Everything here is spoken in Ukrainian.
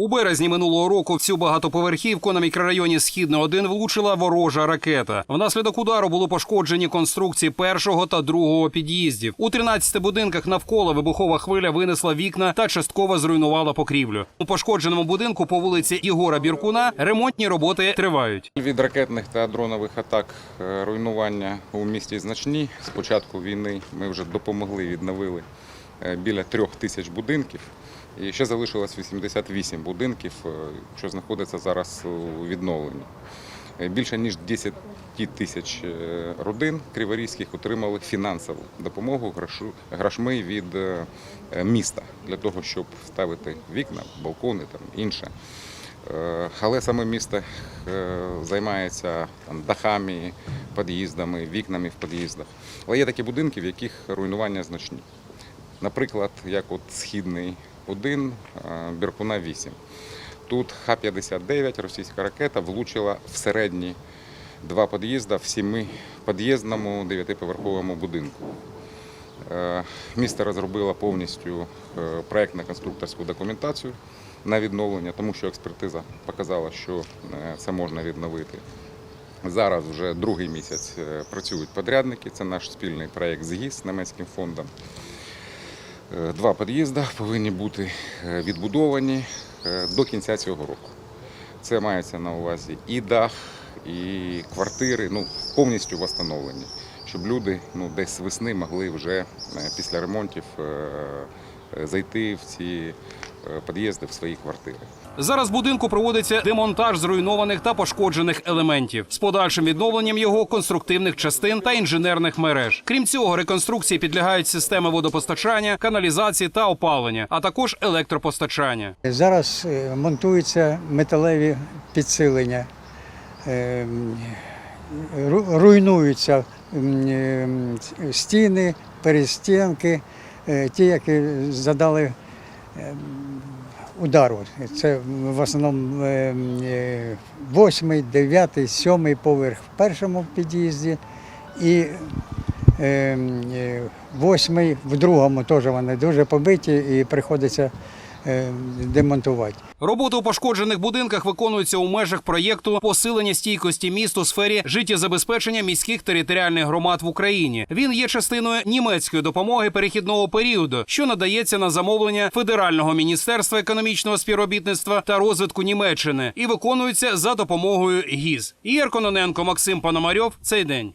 У березні минулого року в цю багатоповерхівку на мікрорайоні Східне 1 влучила ворожа ракета. Внаслідок удару було пошкоджені конструкції першого та другого під'їздів. У 13 будинках навколо вибухова хвиля винесла вікна та частково зруйнувала покрівлю. У пошкодженому будинку по вулиці Ігора Біркуна ремонтні роботи тривають. Від ракетних та дронових атак е, руйнування у місті значні. З початку війни ми вже допомогли, відновили біля трьох тисяч будинків. І ще залишилось 88 будинків, е, що знаходяться зараз у відновленні. Е, Більше ніж 10 тисяч е, родин криворізьких отримали фінансову допомогу грошми від е, міста для того, щоб ставити вікна, балкони там інше. Е, Але саме місто е, займається там, дахами, під'їздами, вікнами в під'їздах. Але є такі будинки, в яких руйнування значні. Наприклад, як от Східний 1, е, Біркуна 8. Тут Х-59, російська ракета, влучила в середні два під'їзди в сіми під'їзному дев'ятиповерховому будинку. Е, Місто розробило повністю е, проєктно-конструкторську документацію на відновлення, тому що експертиза показала, що це можна відновити. Зараз вже другий місяць працюють подрядники. Це наш спільний проєкт з ГІС німецьким фондом. Е, Два під'їзди повинні бути е, відбудовані е, до кінця цього року. Це мається на увазі і дах, і квартири, ну повністю встановлені, щоб люди ну, десь з весни могли вже після ремонтів зайти в ці під'їзди в свої квартири. Зараз в будинку проводиться демонтаж зруйнованих та пошкоджених елементів з подальшим відновленням його конструктивних частин та інженерних мереж. Крім цього, реконструкції підлягають системи водопостачання, каналізації та опалення, а також електропостачання. Зараз е, монтуються металеві підсилення, е, руйнуються е, стіни, перестінки, е, ті, які задали е, удару. Це в основному е, е, восьмий, дев'ятий, сьомий поверх в першому під'їзді і е, е, восьмий в другому теж вони дуже побиті і приходиться е, демонтувати. Роботи у пошкоджених будинках виконуються у межах проєкту посилення стійкості міст у сфері життєзабезпечення міських територіальних громад в Україні. Він є частиною німецької допомоги перехідного періоду, що надається на замовлення Федерального міністерства економічного співробітництва та розвитку Німеччини і виконується за допомогою ГІЗ. Ігор Кононенко, Максим Пономарьов. Цей день.